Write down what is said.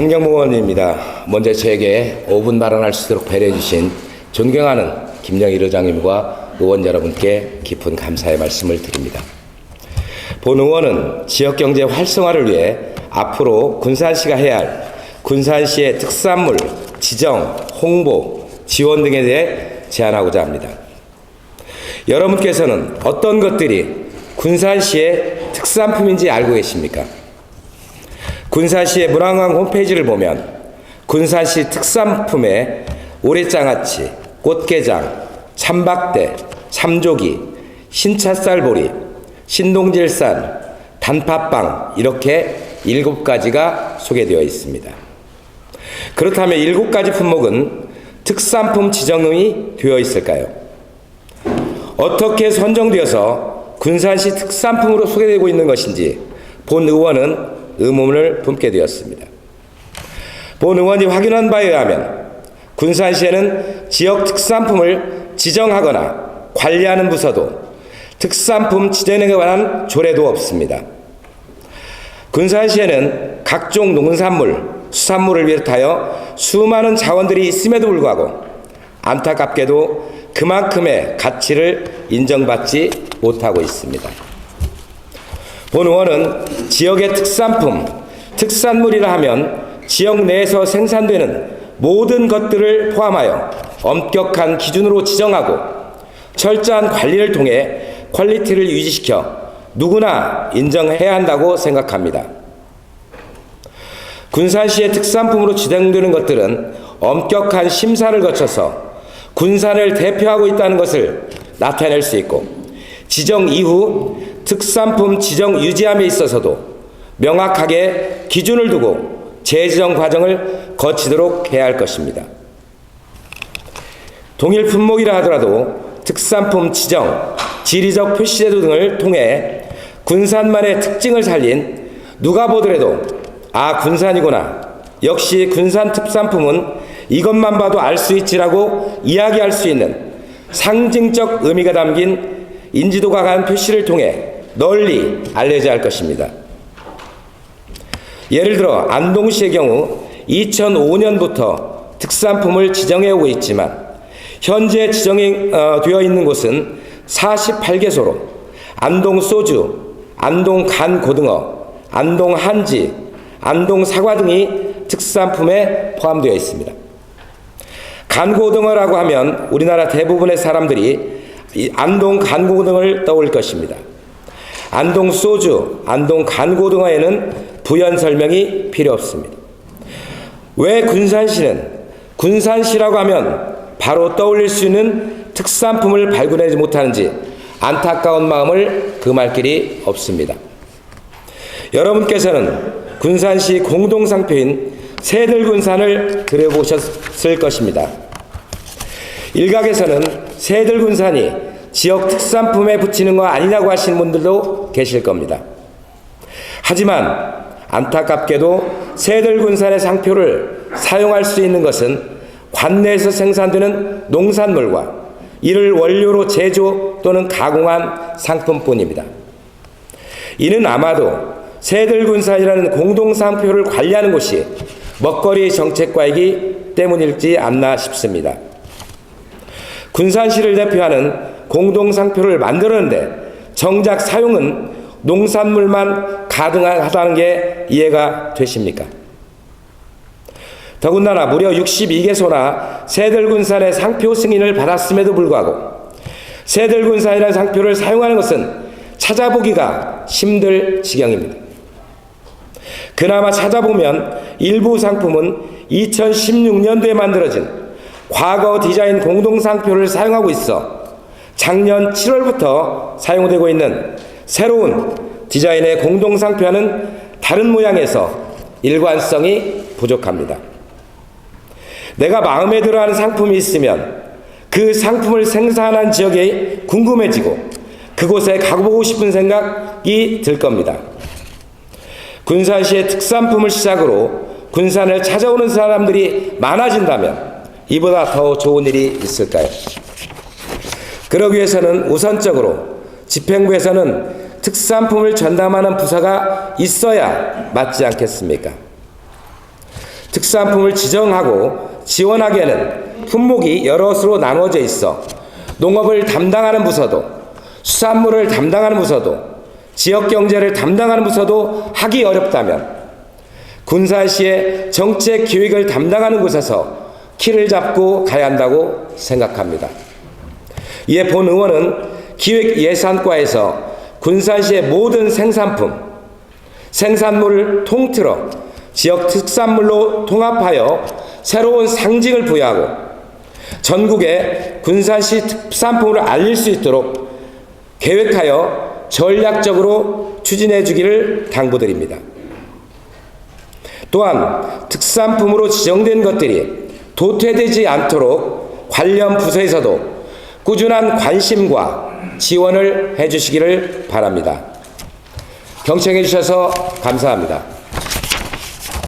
환경공원입니다. 먼저 저에게 5분 발언할 수 있도록 배려해 주신 존경하는 김영일 의장님과 의원 여러분께 깊은 감사의 말씀을 드립니다. 본 의원은 지역경제 활성화를 위해 앞으로 군산시가 해야 할 군산시의 특산물 지정, 홍보, 지원 등에 대해 제안하고자 합니다. 여러분께서는 어떤 것들이 군산시의 특산품인지 알고 계십니까? 군산시의 문화관 홈페이지를 보면 군산시 특산품에 오래장아찌, 꽃게장, 참박대, 참조기, 신차쌀보리, 신동질산, 단팥빵 이렇게 일곱 가지가 소개되어 있습니다. 그렇다면 일곱 가지 품목은 특산품 지정이 되어 있을까요? 어떻게 선정되어서 군산시 특산품으로 소개되고 있는 것인지 본 의원은 의문을 품게 되었습니다. 본 의원이 확인한 바에 의하면 군산시에는 지역 특산품을 지정하거나 관리하는 부서도 특산품 지정에 관한 조례도 없습니다. 군산시에는 각종 농산물, 수산물을 비롯하여 수많은 자원들이 있음에도 불구하고 안타깝게도 그만큼의 가치를 인정받지 못하고 있습니다. 본 의원은 지역의 특산품, 특산물이라 하면 지역 내에서 생산되는 모든 것들을 포함하여 엄격한 기준으로 지정하고 철저한 관리를 통해 퀄리티를 유지시켜 누구나 인정해야 한다고 생각합니다. 군산시의 특산품으로 지정되는 것들은 엄격한 심사를 거쳐서 군산을 대표하고 있다는 것을 나타낼 수 있고 지정 이후 특산품 지정 유지함에 있어서도 명확하게 기준을 두고 재지정 과정을 거치도록 해야 할 것입니다. 동일 품목이라 하더라도 특산품 지정, 지리적 표시제도 등을 통해 군산만의 특징을 살린 누가 보더라도 아 군산이구나 역시 군산 특산품은 이것만 봐도 알 수 있지라고 이야기할 수 있는 상징적 의미가 담긴 인지도가 강한 표시를 통해 널리 알려져야 할 것입니다. 예를 들어 안동시의 경우 2005년부터 특산품을 지정해 오고 있지만 현재 지정되어 있는 곳은 48개소로 안동 소주, 안동 간 고등어, 안동 한지, 안동 사과 등이 특산품에 포함되어 있습니다. 간고등어라고 하면 우리나라 대부분의 사람들이 안동 간고등어를 떠올 것입니다. 안동 소주, 안동 간고등어에는 부연 설명이 필요 없습니다. 왜 군산시는 군산시라고 하면 바로 떠올릴 수 있는 특산품을 발굴하지 못하는지 안타까운 마음을 금할 길이 없습니다. 여러분께서는 군산시 공동상표인 새들군산을 들여보셨을 것입니다. 일각에서는 새들군산이 지역 특산품에 붙이는 거 아니냐고 하시는 분들도 계실 겁니다. 하지만 안타깝게도 새들군산의 상표를 사용할 수 있는 것은 관내에서 생산되는 농산물과 이를 원료로 제조 또는 가공한 상품뿐입니다. 이는 아마도 새들군산이라는 공동상표를 관리하는 곳이 먹거리 정책과이기 때문일지 않나 싶습니다. 군산시를 대표하는 공동상표를 만들었는데 정작 사용은 농산물만 가능하다는 게 이해가 되십니까? 더군다나 무려 62개소나 새들군산의 상표 승인을 받았음에도 불구하고 새들군산이라는 상표를 사용하는 것은 찾아보기가 힘들 지경입니다. 그나마 찾아보면 일부 상품은 2016년도에 만들어진 과거 디자인 공동상표를 사용하고 있어 작년 7월부터 사용되고 있는 새로운 디자인의 공동 상표와는 다른 모양에서 일관성이 부족합니다. 내가 마음에 들어 하는 상품이 있으면 그 상품을 생산한 지역에 궁금해지고 그곳에 가보고 싶은 생각이 들 겁니다. 군산시의 특산품을 시작으로 군산을 찾아오는 사람들이 많아진다면 이보다 더 좋은 일이 있을까요? 그러기 위해서는 우선적으로 집행부에서는 특산품을 전담하는 부서가 있어야 맞지 않겠습니까? 특산품을 지정하고 지원하기에는 품목이 여럿으로 나누어져 있어 농업을 담당하는 부서도 수산물을 담당하는 부서도 지역 경제를 담당하는 부서도 하기 어렵다면 군산시의 정책 기획을 담당하는 곳에서 키를 잡고 가야 한다고 생각합니다. 이에 본 의원은 기획예산과에서 군산시의 모든 생산품, 생산물을 통틀어 지역 특산물로 통합하여 새로운 상징을 부여하고 전국에 군산시 특산품을 알릴 수 있도록 계획하여 전략적으로 추진해 주기를 당부드립니다. 또한 특산품으로 지정된 것들이 도태되지 않도록 관련 부서에서도 꾸준한 관심과 지원을 해 주시기를 바랍니다. 경청해 주셔서 감사합니다.